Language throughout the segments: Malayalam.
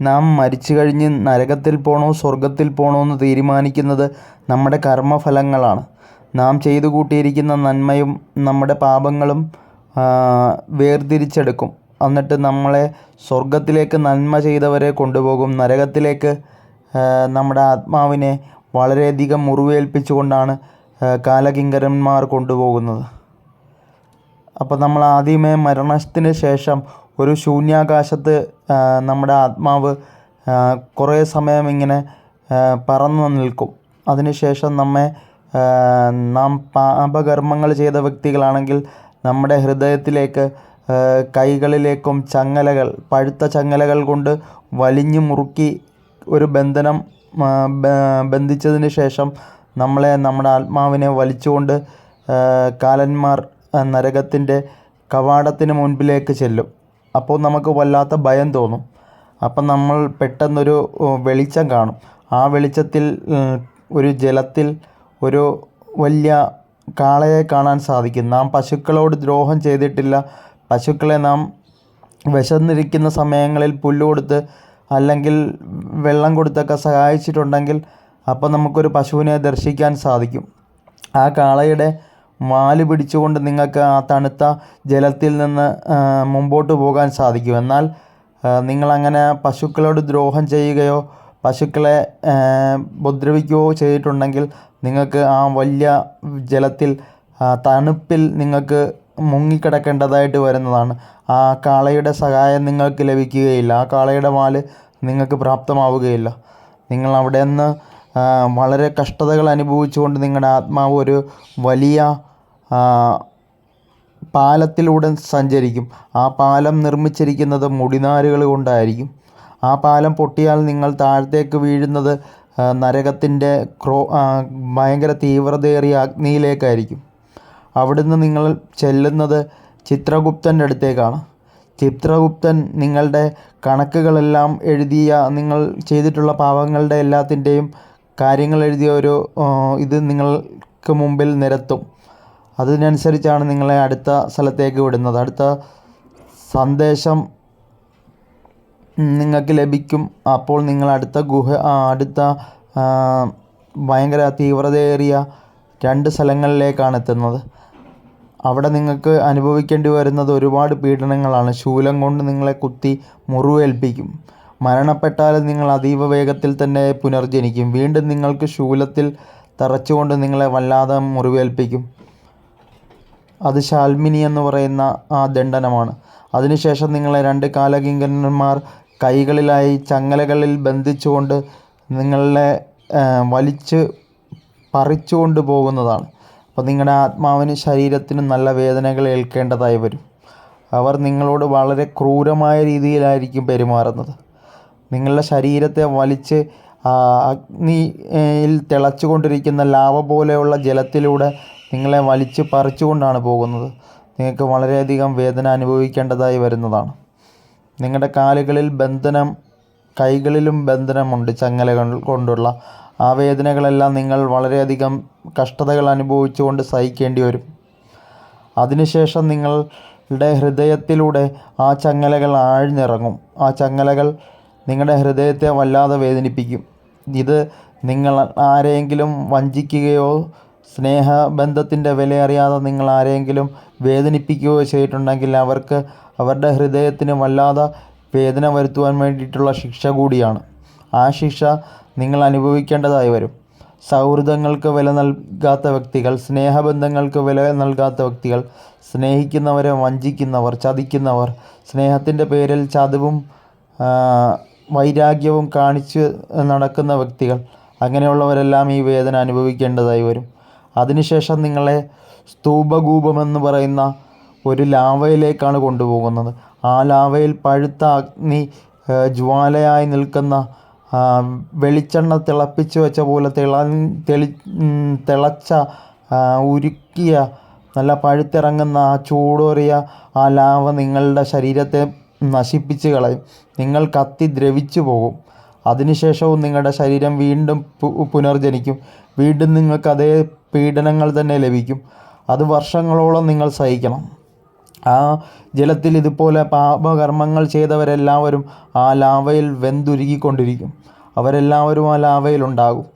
നാം മരിച്ചു കഴിഞ്ഞ് നരകത്തിൽ പോകണോ സ്വർഗത്തിൽ പോകണോ എന്ന് തീരുമാനിക്കുന്നത് നമ്മുടെ കർമ്മഫലങ്ങളാണ്. നാം ചെയ്തു കൂട്ടിയിരിക്കുന്ന നന്മയും നമ്മുടെ പാപങ്ങളും വേർതിരിച്ചെടുക്കും. എന്നിട്ട് നമ്മളെ സ്വർഗത്തിലേക്ക് നന്മ ചെയ്തവരെ കൊണ്ടുപോകും. നരകത്തിലേക്ക് നമ്മുടെ ആത്മാവിനെ വളരെയധികം മുറിവേൽപ്പിച്ചുകൊണ്ടാണ് കാലകിങ്കരന്മാർ കൊണ്ടുപോകുന്നത്. അപ്പോൾ നമ്മൾ ആദ്യമേ മരണത്തിന് ശേഷം ഒരു ശൂന്യാകാശത്ത് നമ്മുടെ ആത്മാവ് കുറേ സമയം ഇങ്ങനെ പറന്ന് നിൽക്കും. അതിനുശേഷം നമ്മെ നാം പാപകർമ്മങ്ങൾ ചെയ്ത വ്യക്തികളാണെങ്കിൽ നമ്മുടെ ഹൃദയത്തിലേക്ക് കൈകളിലേക്കും ചങ്ങലകൾ പഴുത്ത ചങ്ങലകൾ കൊണ്ട് വലിഞ്ഞു മുറുക്കി ഒരു ബന്ധനം ബന്ധിച്ചതിന് ശേഷം നമ്മളെ നമ്മുടെ ആത്മാവിനെ വലിച്ചുകൊണ്ട് കാലന്മാർ നരകത്തിന്റെ കവാടത്തിന് മുൻപിലേക്ക് ചെല്ലും. അപ്പോൾ നമുക്ക് വല്ലാത്ത ഭയം തോന്നും. അപ്പം നമ്മൾ പെട്ടെന്നൊരു വെളിച്ചം കാണും. ആ വെളിച്ചത്തിൽ ഒരു ജലത്തിൽ ഒരു വലിയ കാളയെ കാണാൻ സാധിക്കും. നാം പശുക്കളോട് ദ്രോഹം ചെയ്തിട്ടില്ല. പശുക്കളെ നാം വിശന്നിരിക്കുന്ന സമയങ്ങളിൽ പുല്ല് കൊടുത്ത് അല്ലെങ്കിൽ വെള്ളം കൊടുത്തൊക്കെ സഹായിച്ചിട്ടുണ്ടെങ്കിൽ അപ്പോൾ നമുക്കൊരു പശുവിനെ ദർശിക്കാൻ സാധിക്കും. ആ കാളയുടെ വാൽ പിടിച്ചുകൊണ്ട് നിങ്ങൾക്ക് ആ തണുത്ത ജലത്തിൽ നിന്ന് മുമ്പോട്ട് പോകാൻ സാധിക്കും. എന്നാൽ നിങ്ങളങ്ങനെ പശുക്കളോട് ദ്രോഹം ചെയ്യുകയോ പശുക്കളെ ഉപദ്രവിക്കുകയോ ചെയ്തിട്ടുണ്ടെങ്കിൽ നിങ്ങൾക്ക് ആ വലിയ ജലത്തിൽ തണുപ്പിൽ നിങ്ങൾക്ക് മുങ്ങിക്കിടക്കേണ്ടതായിട്ട് വരുന്നതാണ്. ആ കാളയുടെ സഹായം നിങ്ങൾക്ക് ലഭിക്കുകയില്ല. ആ കാളയുടെ വാൽ നിങ്ങൾക്ക് പ്രാപ്തമാവുകയില്ല. നിങ്ങൾ അവിടെ നിന്ന് വളരെ കഷ്ടതകൾ അനുഭവിച്ചുകൊണ്ട് നിങ്ങളുടെ ആത്മാവ് ഒരു വലിയ പാലത്തിലൂടെ സഞ്ചരിക്കും. ആ പാലം നിർമ്മിച്ചിരിക്കുന്നത് മുടിനാരുകൾ കൊണ്ടായിരിക്കും. ആ പാലം പൊട്ടിയാൽ നിങ്ങൾ താഴത്തേക്ക് വീഴുന്നത് നരകത്തിന്റെ ക്രോ ഭയങ്കര തീവ്രതയേറിയ അഗ്നിയിലേക്കായിരിക്കും. അവിടുന്ന് നിങ്ങൾ ചെല്ലുന്നത് ചിത്രഗുപ്തന്റെ അടുത്തേക്കാണ്. ചിത്രഗുപ്തൻ നിങ്ങളുടെ കണക്കുകളെല്ലാം എഴുതിയ നിങ്ങൾ ചെയ്തിട്ടുള്ള പാവങ്ങളുടെ എല്ലാത്തിന്റെയും കാര്യങ്ങൾ എഴുതിയ ഒരു ഇത് നിങ്ങൾക്ക് മുമ്പിൽ നിരത്തും. അതിനനുസരിച്ചാണ് നിങ്ങളെ അടുത്ത സ്ഥലത്തേക്ക് വിടുന്നത്. അടുത്ത സന്ദേശം നിങ്ങൾക്ക് ലഭിക്കും. അപ്പോൾ നിങ്ങൾ അടുത്ത ഗുഹ അടുത്ത ഭയങ്കര തീവ്രതയേറിയ രണ്ട് സ്ഥലങ്ങളിലേക്കാണ് എത്തുന്നത്. അവിടെ നിങ്ങൾക്ക് അനുഭവിക്കേണ്ടി വരുന്നത് ഒരുപാട് പീഡനങ്ങളാണ്. ശൂലം കൊണ്ട് നിങ്ങളെ കുത്തി മുറിവേൽപ്പിക്കും. മരണപ്പെട്ടാലും നിങ്ങൾ അതീവ വേഗത്തിൽ തന്നെ പുനർജനിക്കും. വീണ്ടും നിങ്ങൾക്ക് ശൂലത്തിൽ തറച്ചുകൊണ്ട് നിങ്ങളെ വല്ലാതെ മുറിവേൽപ്പിക്കും. അത് ശാൽമിനി എന്ന് പറയുന്ന ആ ദണ്ഡനമാണ്. അതിനുശേഷം നിങ്ങളെ രണ്ട് കാലകിങ്കരന്മാർ കൈകളിലായി ചങ്ങലകളിൽ ബന്ധിച്ചുകൊണ്ട് നിങ്ങളെ വലിച്ച് പറിച്ചുകൊണ്ട് പോകുന്നതാണ്. അപ്പോൾ നിങ്ങളുടെ ആത്മാവിന് ശരീരത്തിനും നല്ല വേദനകൾ ഏൽക്കേണ്ടതായി വരും. അവർ നിങ്ങളോട് വളരെ ക്രൂരമായ രീതിയിലായിരിക്കും പെരുമാറുന്നത്. നിങ്ങളുടെ ശരീരത്തെ വലിച്ച് അഗ്നിയിൽ തിളച്ചുകൊണ്ടിരിക്കുന്ന ലാവ പോലെയുള്ള ജലത്തിലൂടെ നിങ്ങളെ വലിച്ചു പറിച്ചുകൊണ്ടാണ് പോകുന്നത്. നിങ്ങൾക്ക് വളരെയധികം വേദന അനുഭവിക്കേണ്ടതായി വരുന്നതാണ്. നിങ്ങളുടെ കാലുകളിൽ ബന്ധനം കൈകളിലും ബന്ധനമുണ്ട് ചങ്ങലകൾ കൊണ്ടുള്ള. ആ വേദനകളെല്ലാം നിങ്ങൾ വളരെയധികം കഷ്ടതകൾ അനുഭവിച്ചുകൊണ്ട് സഹിക്കേണ്ടി വരും. അതിനുശേഷം നിങ്ങളുടെ ഹൃദയത്തിലൂടെ ആ ചങ്ങലകൾ ആഴ്ന്നിറങ്ങും. ആ ചങ്ങലകൾ നിങ്ങളുടെ ഹൃദയത്തെ വല്ലാതെ വേദനിപ്പിക്കും. ഇത് നിങ്ങൾ ആരെയെങ്കിലും വഞ്ചിക്കുകയോ സ്നേഹബന്ധത്തിന്റെ വില അറിയാതെ നിങ്ങൾ ആരെങ്കിലും വേദനിപ്പിക്കുകയോ ചെയ്തിട്ടുണ്ടെങ്കിൽ അവർക്ക് അവരുടെ ഹൃദയത്തിന് വല്ലാതെ വേദന വരുത്തുവാൻ വേണ്ടിയിട്ടുള്ള ശിക്ഷ കൂടിയാണ്. ആ ശിക്ഷ നിങ്ങൾ അനുഭവിക്കേണ്ടതായി വരും. സൗഹൃദങ്ങൾക്ക് വില നൽകാത്ത വ്യക്തികൾ സ്നേഹബന്ധങ്ങൾക്ക് വില നൽകാത്ത വ്യക്തികൾ സ്നേഹിക്കുന്നവരെ വഞ്ചിക്കുന്നവർ ചതിക്കുന്നവർ സ്നേഹത്തിന്റെ പേരിൽ ചതിവും വൈരാഗ്യവും കാണിച്ച് നടക്കുന്ന വ്യക്തികൾ അങ്ങനെയുള്ളവരെല്ലാം ഈ വേദന അനുഭവിക്കേണ്ടതായി വരും. അതിനുശേഷം നിങ്ങളെ സ്തൂപകൂപമെന്ന് പറയുന്ന ഒരു ലാവയിലേക്കാണ് കൊണ്ടുപോകുന്നത്. ആ ലാവയിൽ പഴുത്ത അഗ്നി ജ്വാലയായി നിൽക്കുന്ന വെളിച്ചെണ്ണ തിളപ്പിച്ച് വെച്ച പോലെ തിള തെളി തിളച്ച ഉരുക്കിയ നല്ല പഴുത്തിറങ്ങുന്ന ആ ചൂടേറിയ ആ ലാവ നിങ്ങളുടെ ശരീരത്തെ നശിപ്പിച്ച് കളയും. നിങ്ങൾ കത്തി ദ്രവിച്ചു പോകും. അതിനുശേഷവും നിങ്ങളുടെ ശരീരം വീണ്ടും പുനർജനിക്കും. വീണ്ടും നിങ്ങൾക്ക് അതേ പീഡനങ്ങൾ തന്നെ ലഭിക്കും. അത് വർഷങ്ങളോളം നിങ്ങൾ സഹിക്കണം. ആ ജലത്തിൽ ഇതുപോലെ പാപകർമ്മങ്ങൾ ചെയ്തവരെല്ലാവരും ആ ലാവയിൽ വെന്തുരുകിക്കൊണ്ടിരിക്കും. അവരെല്ലാവരും ആ ലാവയിലുണ്ടാകും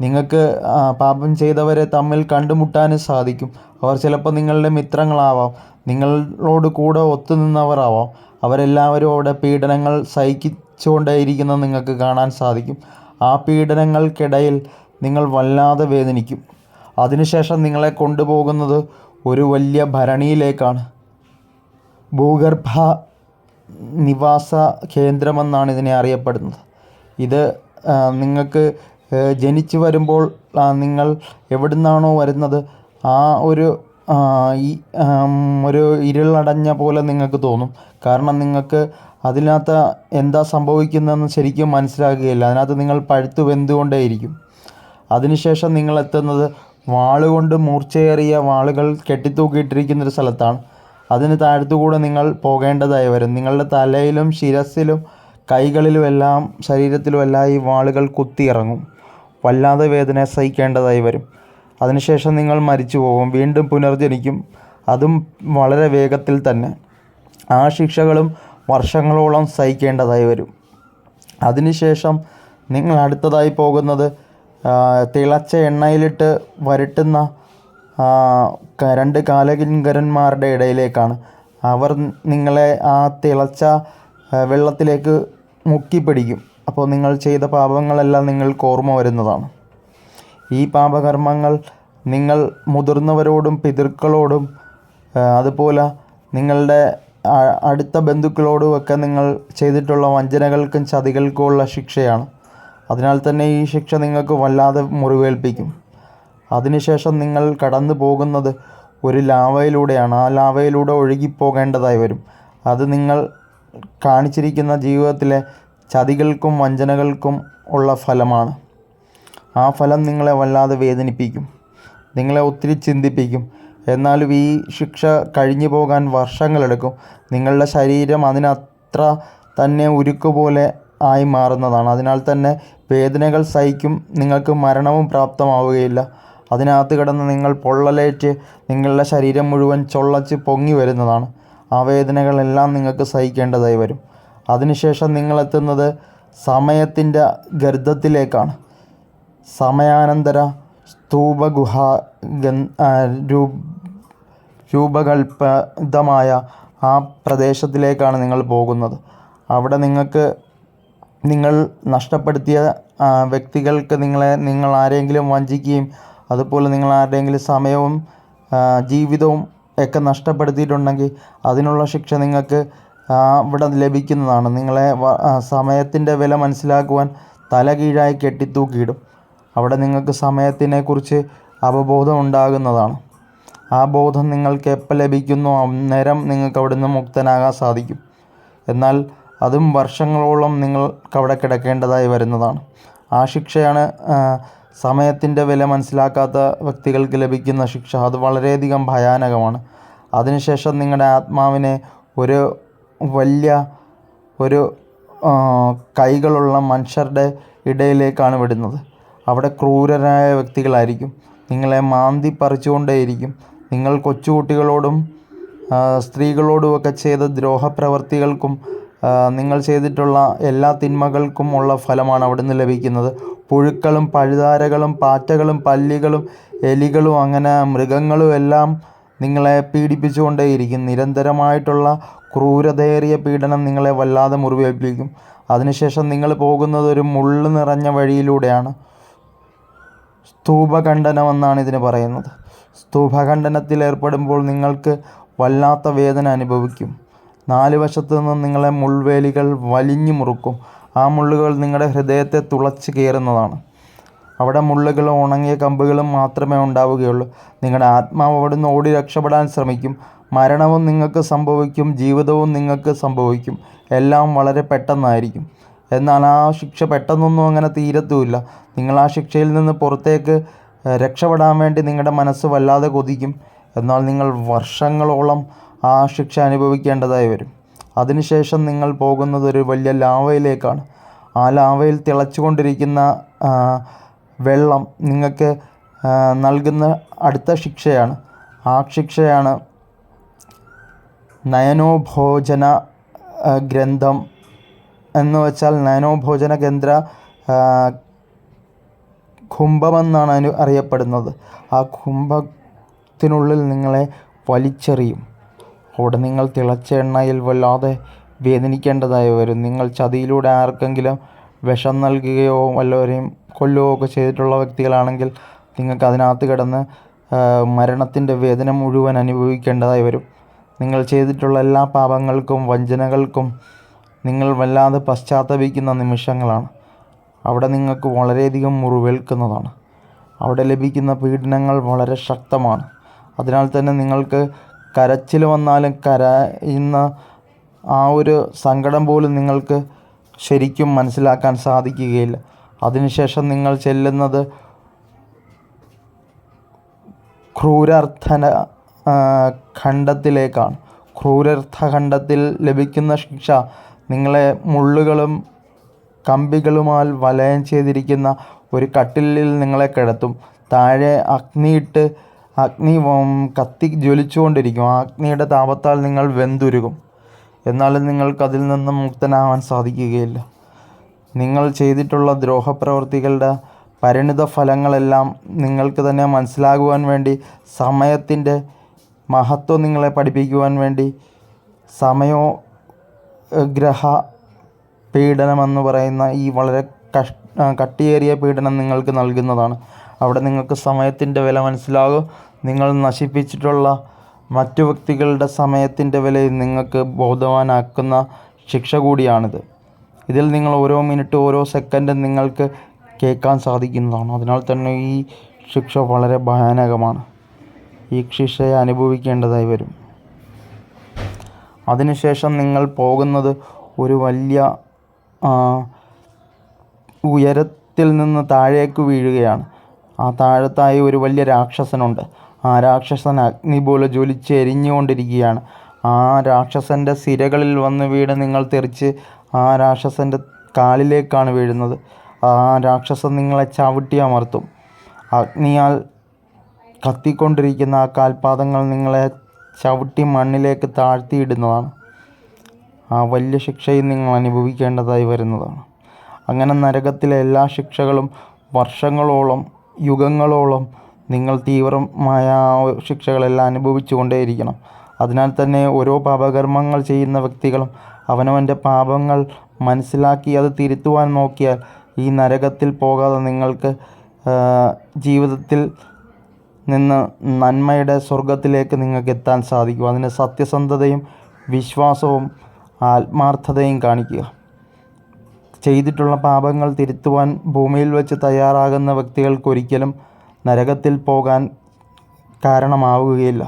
നിങ്ങൾക്ക് പാപം ചെയ്തവരെ തമ്മിൽ കണ്ടുമുട്ടാനും സാധിക്കും. അവർ ചിലപ്പോൾ നിങ്ങളുടെ മിത്രങ്ങളാവാം. നിങ്ങളോട് കൂടെ ഒത്തുനിന്നവരാവാം. അവരെല്ലാവരും അവിടെ പീഡനങ്ങൾ സഹിച്ചുകൊണ്ടേയിരിക്കുന്നത് നിങ്ങൾക്ക് കാണാൻ സാധിക്കും. ആ പീഡനങ്ങൾക്കിടയിൽ നിങ്ങൾ വല്ലാതെ വേദനിക്കും. അതിനുശേഷം നിങ്ങളെ കൊണ്ടുപോകുന്നത് ഒരു വലിയ ഭരണിയിലേക്കാണ്. ഭൂഗർഭ നിവാസ കേന്ദ്രമെന്നാണ് ഇതിനെ അറിയപ്പെടുന്നത്. ഇത് നിങ്ങൾക്ക് ജനിച്ചു വരുമ്പോൾ നിങ്ങൾ എവിടുന്നാണോ വരുന്നത് ആ ഒരു ഈ ഒരു ഇരുളടഞ്ഞ പോലെ നിങ്ങൾക്ക് തോന്നും. കാരണം നിങ്ങൾക്ക് അതിനകത്ത് എന്താ സംഭവിക്കുന്നതെന്ന് ശരിക്കും മനസ്സിലാകുകയില്ല. അതിനകത്ത് നിങ്ങൾ പഴുത്തു വെന്തുകൊണ്ടേയിരിക്കും. അതിനുശേഷം നിങ്ങൾ എത്തുന്നത് വാളുകൊണ്ട് മൂർച്ചയേറിയ വാളുകൾ കെട്ടിത്തൂക്കിയിട്ടിരിക്കുന്ന ഒരു സ്ഥലത്താണ്. അതിന് താഴത്തുകൂടെ നിങ്ങൾ പോകേണ്ടതായി വരും. നിങ്ങളുടെ തലയിലും ശിരസിലും കൈകളിലുമെല്ലാം ശരീരത്തിലുമെല്ലാം ഈ വാളുകൾ കുത്തിയിറങ്ങും. വല്ലാതെ വേദന സഹിക്കേണ്ടതായി വരും. അതിനുശേഷം നിങ്ങൾ മരിച്ചു പോകും വീണ്ടും പുനർജനിക്കും. അതും വളരെ വേഗത്തിൽ തന്നെ. ആ ശിക്ഷകളും വർഷങ്ങളോളം സഹിക്കേണ്ടതായി വരും. അതിനുശേഷം നിങ്ങൾ അടുത്തതായി പോകുന്നത് തിളച്ച എണ്ണയിലിട്ട് വരട്ടുന്ന രണ്ട് കാലകിങ്കരന്മാരുടെ ഇടയിലേക്കാണ്. അവർ നിങ്ങളെ ആ തിളച്ച വെള്ളത്തിലേക്ക് മുക്കിപ്പിടിക്കും. അപ്പോൾ നിങ്ങൾ ചെയ്ത പാപങ്ങളെല്ലാം നിങ്ങൾക്ക് ഓർമ്മ വരുന്നതാണ്. ഈ പാപകർമ്മങ്ങൾ നിങ്ങൾ മുതിർന്നവരോടും പിതൃക്കളോടും അതുപോലെ നിങ്ങളുടെ അടുത്ത ബന്ധുക്കളോടുമൊക്കെ നിങ്ങൾ ചെയ്തിട്ടുള്ള വഞ്ചനകൾക്കും ചതികൾക്കുമുള്ള ശിക്ഷയാണ്. അതിനാൽ തന്നെ ഈ ശിക്ഷ നിങ്ങൾക്ക് വല്ലാതെ മുറിവേൽപ്പിക്കും. അതിനുശേഷം നിങ്ങൾ കടന്നു പോകുന്നത് ഒരു ലാവയിലൂടെയാണ്. ആ ലാവയിലൂടെ ഒഴുകിപ്പോകേണ്ടതായി വരും. അത് നിങ്ങൾ കാണിച്ചിരിക്കുന്ന ജീവിതത്തിലെ ചതികൾക്കും വഞ്ചനകൾക്കും ഉള്ള ഫലമാണ്. ആ ഫലം നിങ്ങളെ വല്ലാതെ വേദനിപ്പിക്കും. നിങ്ങളെ ഒത്തിരി ചിന്തിപ്പിക്കും. എന്നാലും ഈ ശിക്ഷ കഴിഞ്ഞു പോകാൻ വർഷങ്ങളെടുക്കും. നിങ്ങളുടെ ശരീരം അതിനത്ര തന്നെ ഉരുക്കുപോലെ ആയി മാറുന്നതാണ്. അതിനാൽ തന്നെ വേദനകൾ സഹിക്കും നിങ്ങൾക്ക് മരണവും പ്രാപ്തമാവുകയില്ല. അതിനകത്ത് കിടന്ന് നിങ്ങൾ പൊള്ളലേറ്റ് നിങ്ങളുടെ ശരീരം മുഴുവൻ ചൊള്ളച്ച് പൊങ്ങി വരുന്നതാണ്. ആ വേദനകളെല്ലാം നിങ്ങൾക്ക് സഹിക്കേണ്ടതായി വരും. അതിനുശേഷം നിങ്ങളെത്തുന്നത് സമയത്തിന്റെ ഗർദ്ദത്തിലേക്കാണ് സമയാനന്തര സ്തൂപഗുഹ ഗൻ- ആ, രൂ- രൂപകൽപ്പിതമായ ആ പ്രദേശത്തിലേക്കാണ് നിങ്ങൾ പോകുന്നത്. അവിടെ നിങ്ങൾക്ക് നിങ്ങൾ നഷ്ടപ്പെടുത്തിയ വ്യക്തികൾക്ക് നിങ്ങളെ നിങ്ങൾ ആരെങ്കിലും വഞ്ചിക്കുകയും അതുപോലെ നിങ്ങൾ ആരുടെയെങ്കിലും സമയവും ജീവിതവും ഒക്കെ നഷ്ടപ്പെടുത്തിയിട്ടുണ്ടെങ്കിൽ അതിനുള്ള ശിക്ഷ നിങ്ങൾക്ക് ഇവിടെ ലഭിക്കുന്നതാണ്. നിങ്ങളെ സമയത്തിന്റെ വില മനസ്സിലാക്കുവാൻ തല കീഴായി കെട്ടിത്തൂക്കിയിടും. അവിടെ നിങ്ങൾക്ക് സമയത്തിനെക്കുറിച്ച് അവബോധം ഉണ്ടാകുന്നതാണ്. ആ ബോധം നിങ്ങൾക്ക് എപ്പോൾ ലഭിക്കുന്നു അന്നേരം നിങ്ങൾക്ക് അവിടുന്ന് മുക്തനാകാൻ സാധിക്കും. എന്നാൽ അതും വർഷങ്ങളോളം നിങ്ങൾക്ക് അവിടെ കിടക്കേണ്ടതായി വരുന്നതാണ്. ആ ശിക്ഷയാണ് സമയത്തിന്റെ വില മനസ്സിലാക്കാത്ത വ്യക്തികൾക്ക് ലഭിക്കുന്ന ശിക്ഷ. അത് വളരെയധികം ഭയാനകമാണ്. അതിനുശേഷം നിങ്ങളുടെ ആത്മാവിനെ ഒരു വലിയ ഒരു കൈകളുള്ള മനുഷ്യരുടെ ഇടയിലേക്കാണ് വിടുന്നത്. അവിടെ ക്രൂരരായ വ്യക്തികളായിരിക്കും. നിങ്ങളെ മാന്തി പറിച്ചുകൊണ്ടേയിരിക്കും. നിങ്ങൾ കൊച്ചുകുട്ടികളോടും സ്ത്രീകളോടുമൊക്കെ ചെയ്ത ദ്രോഹപ്രവർത്തികൾക്കും നിങ്ങൾ ചെയ്തിട്ടുള്ള എല്ലാ തിന്മകൾക്കും ഉള്ള ഫലമാണ് അവിടുന്ന് ലഭിക്കുന്നത്. പുഴുക്കളും പഴുതാരകളും പാറ്റകളും പല്ലികളും എലികളും അങ്ങനെ മൃഗങ്ങളും എല്ലാം നിങ്ങളെ പീഡിപ്പിച്ചുകൊണ്ടേയിരിക്കും നിരന്തരമായിട്ടുള്ള ക്രൂരതയേറിയ പീഡനം നിങ്ങളെ വല്ലാതെ മുറിവേൽപ്പിക്കും. അതിനുശേഷം നിങ്ങൾ പോകുന്നത് ഒരു മുള്ള് നിറഞ്ഞ വഴിയിലൂടെയാണ്. സ്തൂപഖണ്ഡനമെന്നാണ് ഇതിന് പറയുന്നത്. സ്തൂപഖണ്ഡനത്തിൽ ഏർപ്പെടുമ്പോൾ നിങ്ങൾക്ക് വല്ലാത്ത വേദന അനുഭവിക്കും. നാല് വശത്തു നിന്നും നിങ്ങളെ മുൾവേലികൾ വലിഞ്ഞു മുറുക്കും. ആ മുള്ളുകൾ നിങ്ങളുടെ ഹൃദയത്തെ തുളച്ച് കയറുന്നതാണ്. അവിടെ മുള്ളുകളും ഉണങ്ങിയ കമ്പുകളും മാത്രമേ ഉണ്ടാവുകയുള്ളൂ. നിങ്ങളുടെ ആത്മാവ് അവിടുന്ന് ഓടി രക്ഷപ്പെടാൻ ശ്രമിക്കും. മരണവും നിങ്ങൾക്ക് സംഭവിക്കും ജീവിതവും നിങ്ങൾക്ക് സംഭവിക്കും. എല്ലാം വളരെ പെട്ടെന്നായിരിക്കും. എന്നാൽ ആ ശിക്ഷ പെട്ടെന്നൊന്നും അങ്ങനെ തീരത്തുമില്ല. നിങ്ങൾ ആ ശിക്ഷയിൽ നിന്ന് പുറത്തേക്ക് രക്ഷപ്പെടാൻ വേണ്ടി നിങ്ങളുടെ മനസ്സ് വല്ലാതെ കൊതിക്കും. എന്നാൽ നിങ്ങൾ വർഷങ്ങളോളം ആ ശിക്ഷ അനുഭവിക്കേണ്ടതായി വരും. അതിനുശേഷം നിങ്ങൾ പോകുന്നത് ഒരു വലിയ ലാവയിലേക്കാണ്. ആ ലാവയിൽ തിളച്ചുകൊണ്ടിരിക്കുന്ന വെള്ളം നിങ്ങൾക്ക് നൽകുന്ന അടുത്ത ശിക്ഷയാണ്. ആ ശിക്ഷയാണ് നയനോഭോജന ഗ്രന്ഥം എന്ന് വെച്ചാൽ നയനോഭോജന കേന്ദ്ര കുംഭമെന്നാണ് അനു അറിയപ്പെടുന്നത്. ആ കുംഭത്തിനുള്ളിൽ നിങ്ങളെ വലിച്ചെറിയും. അവിടെ നിങ്ങൾ തിളച്ച എണ്ണയിൽ വല്ലാതെ വേദനിക്കേണ്ടതായി വരും. നിങ്ങൾ ചതിയിലൂടെ ആർക്കെങ്കിലും വിഷം നൽകുകയോ വല്ലവരെയും കൊല്ലുകയോ ഒക്കെ ചെയ്തിട്ടുള്ള വ്യക്തികളാണെങ്കിൽ നിങ്ങൾക്ക് അതിനകത്ത് കിടന്ന് മരണത്തിന്റെ വേദന മുഴുവൻ അനുഭവിക്കേണ്ടതായി വരും. നിങ്ങൾ ചെയ്തിട്ടുള്ള എല്ലാ പാപങ്ങൾക്കും വഞ്ചനകൾക്കും നിങ്ങൾ വല്ലാതെ പശ്ചാത്തപിക്കുന്ന നിമിഷങ്ങളാണ്. അവിടെ നിങ്ങൾക്ക് വളരെയധികം മുറിവേൽക്കുന്നതാണ്. അവിടെ ലഭിക്കുന്ന പീഡനങ്ങൾ വളരെ ശക്തമാണ്. അതിനാൽ തന്നെ നിങ്ങൾക്ക് കരച്ചിൽ വന്നാലും കരയുന്ന ആ ഒരു സങ്കടം പോലും നിങ്ങൾക്ക് ശരിക്കും മനസ്സിലാക്കാൻ സാധിക്കുകയില്ല. അതിനുശേഷം നിങ്ങൾ ചെല്ലുന്നത് ക്രൂരർത്ഥന ഖണ്ഡത്തിലേക്കാണ്. ക്രൂരർത്ഥ ഖണ്ഡത്തിൽ ലഭിക്കുന്ന ശിക്ഷ നിങ്ങളെ മുള്ളുകളും കമ്പികളുമാൽ വലയം ചെയ്തിരിക്കുന്ന ഒരു കട്ടിലിൽ നിങ്ങളെ കിടത്തും. താഴെ അഗ്നിയിട്ട് അഗ്നി കത്തി ജ്വലിച്ചുകൊണ്ടിരിക്കും. ആ അഗ്നിയുടെ താപത്താൽ നിങ്ങൾ വെന്തുരുകും. എന്നാലും നിങ്ങൾക്കതിൽ നിന്നും മുക്തനാവാൻ സാധിക്കുകയില്ല. നിങ്ങൾ ചെയ്തിട്ടുള്ള ദ്രോഹപ്രവൃത്തികളുടെ പരിണിത ഫലങ്ങളെല്ലാം നിങ്ങൾക്ക് തന്നെ മനസ്സിലാകുവാൻ വേണ്ടി സമയത്തിന്റെ മഹത്വം നിങ്ങളെ പഠിപ്പിക്കുവാൻ വേണ്ടി സമയോ ഗ്രഹ പീഡനമെന്ന് പറയുന്ന ഈ വളരെ കഷ് കട്ടിയേറിയ പീഡനം നിങ്ങൾക്ക് നൽകുന്നതാണ്. അവിടെ നിങ്ങൾക്ക് സമയത്തിന്റെ വില മനസ്സിലാകും. നിങ്ങൾ നശിപ്പിച്ചിട്ടുള്ള മറ്റു വ്യക്തികളുടെ സമയത്തിന്റെ വില നിങ്ങൾക്ക് ബോധവാനാക്കുന്ന ശിക്ഷ കൂടിയാണിത്. ഇതിൽ നിങ്ങൾ ഓരോ മിനിറ്റ് ഓരോ സെക്കൻഡും നിങ്ങൾക്ക് കേൾക്കാൻ സാധിക്കുന്നതാണ്. അതിനാൽ തന്നെ ഈ ശിക്ഷ വളരെ ഭയാനകമാണ്. ഈ ശിക്ഷയെ അനുഭവിക്കേണ്ടതായി വരും. അതിനുശേഷം നിങ്ങൾ പോകുന്നത് ഒരു വലിയ ഉയരത്തിൽ നിന്ന് താഴേക്ക് വീഴുകയാണ്. ആ താഴത്തായി ഒരു വലിയ രാക്ഷസനുണ്ട്. ആ രാക്ഷസൻ അഗ്നി പോലെ ജ്വലിച്ചെരിഞ്ഞുകൊണ്ടിരിക്കുകയാണ് ആ രാക്ഷസന്റെ സിരകളിൽ വന്ന് വീട് നിങ്ങൾ തെറിച്ച് ആ രാക്ഷസന്റെ കാലിലേക്കാണ് വീഴുന്നത്. ആ രാക്ഷസൻ നിങ്ങളെ ചവിട്ടി അമർത്തും. അഗ്നിയാൽ കത്തിക്കൊണ്ടിരിക്കുന്ന ആ കാൽപാദങ്ങൾ നിങ്ങളെ ചവിട്ടി മണ്ണിലേക്ക് താഴ്ത്തിയിടുന്നതാണ്. ആ വലിയ ശിക്ഷയും നിങ്ങൾ അനുഭവിക്കേണ്ടതായി വരുന്നതാണ്. അങ്ങനെ നരകത്തിലെ എല്ലാ ശിക്ഷകളും വർഷങ്ങളോളം യുഗങ്ങളോളം നിങ്ങൾ തീവ്രമായ ശിക്ഷകളെല്ലാം അനുഭവിച്ചു കൊണ്ടേയിരിക്കണം അതിനാൽ തന്നെ ഓരോ പാപകർമ്മങ്ങൾ ചെയ്യുന്ന വ്യക്തികളും അവനവന്റെ പാപങ്ങൾ മനസ്സിലാക്കി അത് തിരുത്തുവാൻ നോക്കിയാൽ ഈ നരകത്തിൽ പോകാതെ നിങ്ങൾക്ക് ജീവിതത്തിൽ നിന്ന് നന്മയുടെ സ്വർഗത്തിലേക്ക് നിങ്ങൾക്ക് എത്താൻ സാധിക്കും. അതിന് സത്യസന്ധതയും വിശ്വാസവും ആത്മാർത്ഥതയും കാണിക്കുക. ചെയ്തിട്ടുള്ള പാപങ്ങൾ തിരുത്തുവാൻ ഭൂമിയിൽ വെച്ച് തയ്യാറാകുന്ന വ്യക്തികൾക്കൊരിക്കലും നരകത്തിൽ പോകാൻ കാരണമാവുകയില്ല.